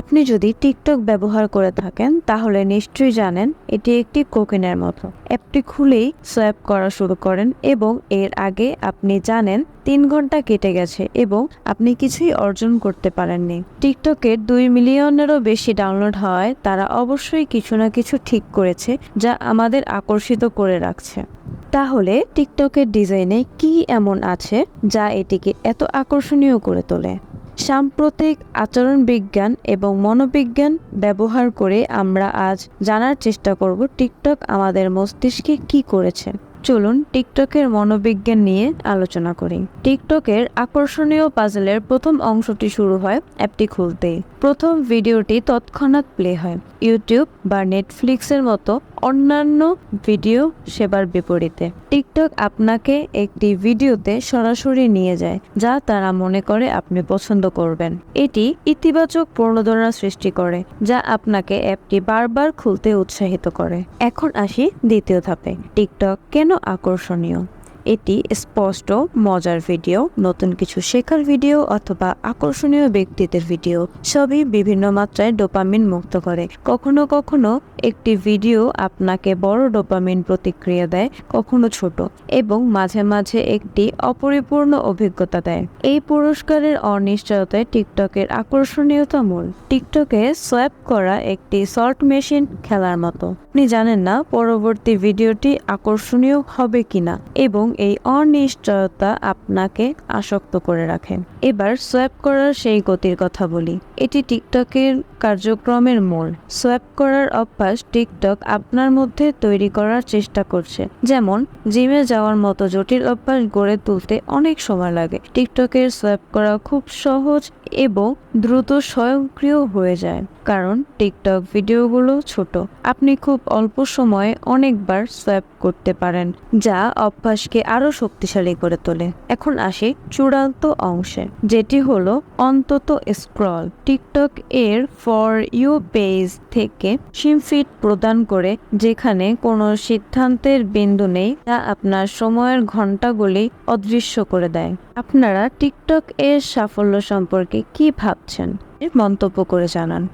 আপনি যদি টিকটক ব্যবহার করে থাকেন, তাহলে নিশ্চয়ই জানেন এটি একটি কোকেনের মতো। অ্যাপটি খুলেই সোয়াইপ করা শুরু করেন এবং এর আগে আপনি জানেন তিন ঘণ্টা কেটে গেছে এবং আপনি কিছুই অর্জন করতে পারেননি। টিকটকের দুই মিলিয়নেরও বেশি ডাউনলোড হওয়ায় তারা অবশ্যই কিছু না কিছু ঠিক করেছে যা আমাদের আকর্ষিত করে রাখছে। তাহলে টিকটকের ডিজাইনে কি এমন আছে যা এটিকে এত আকর্ষণীয় করে তোলে? সাম্প্রতিক আচরণ বিজ্ঞান এবং মনোবিজ্ঞান ব্যবহার করে আমরা আজ জানার চেষ্টা করব টিকটক আমাদের মস্তিষ্কে কি করেছে। চলুন টিকটকের মনোবিজ্ঞান নিয়ে আলোচনা করি। টিকটকের আকর্ষণীয় পাজলের প্রথম অংশটি শুরু হয় অ্যাপটি খুলতেই। প্রথম ভিডিওটি তৎক্ষণাৎ প্লে হয়। ইউটিউব বা নেটফ্লিক্সের মতো অন্যান্য ভিডিও সেবার বিপরীতে। টিকটক আপনাকে একটি ভিডিওতে সরাসরি নিয়ে যায়, যা তারা মনে করে আপনি পছন্দ করবেন। এটি ইতিবাচক প্রণোদনা সৃষ্টি করে, যা আপনাকে অ্যাপটি বারবার খুলতে উৎসাহিত করে। এখন আসি দ্বিতীয় ধাপে। টিকটক কেন আকর্ষণীয়? এটি স্পষ্ট, মজার ভিডিও, নতুন কিছু শেখার ভিডিও অথবা আকর্ষণীয় ব্যক্তিত্বের ভিডিও। সবই বিভিন্ন মাত্রায় ডোপামিন মুক্ত করে। কখনো কখনো একটি ভিডিও আপনাকে বড় ডোপামিন প্রতিক্রিয়া দেয়, কখনো ছোট, এবং মাঝে মাঝে একটি অপরিপূর্ণ অভিজ্ঞতা দেয়। এই পুরস্কারের অনিশ্চয়তায় টিকটকের আকর্ষণীয়তা মূল। টিকটকে সোয়াইপ করা একটি সল্ট মেশিন খেলার মতো। আপনি জানেন না পরবর্তী ভিডিওটি আকর্ষণীয় হবে কিনা, এবং এই অনিশ্চয়তা আপনাকে আসক্ত করে রাখে। এবার সোয়াইপ করার সেই গতির কথা বলি। এটি টিকটকের কার্যক্রমের মূল সোয়াইপ করার অভ্যাস টিকটক আপনার মধ্যে তৈরি করার চেষ্টা করছে। যেমন, জিমে যাওয়ার মতো জটিল অভ্যাস গড়ে তুলতে অনেক সময় লাগে। টিকটকের সোয়াইপ করা খুব সহজ এবং দ্রুত স্বয়ংক্রিয় হয়ে যায়, কারণ টিকটক ভিডিওগুলো ছোট। আপনি খুব অল্প সময়ে অনেকবার সোয়াইপ করতে পারেন, যা অভ্যাসকে আরও শক্তিশালী করে তোলে। এখন আসি চূড়ান্ত অংশে, যেটি হলো অন্তত স্ক্রল। টিকটক এর ফর ইউ পেজ থেকে সিমফিট প্রদান করে, যেখানে কোনো সিদ্ধান্তের বিন্দু নেই তা আপনার সময়ের ঘন্টাগুলি অদৃশ্য করে দেয়। আপনারা টিকটক এর সাফল্য সম্পর্কে কি ভাবছেন? মন্তব্য করে জানান।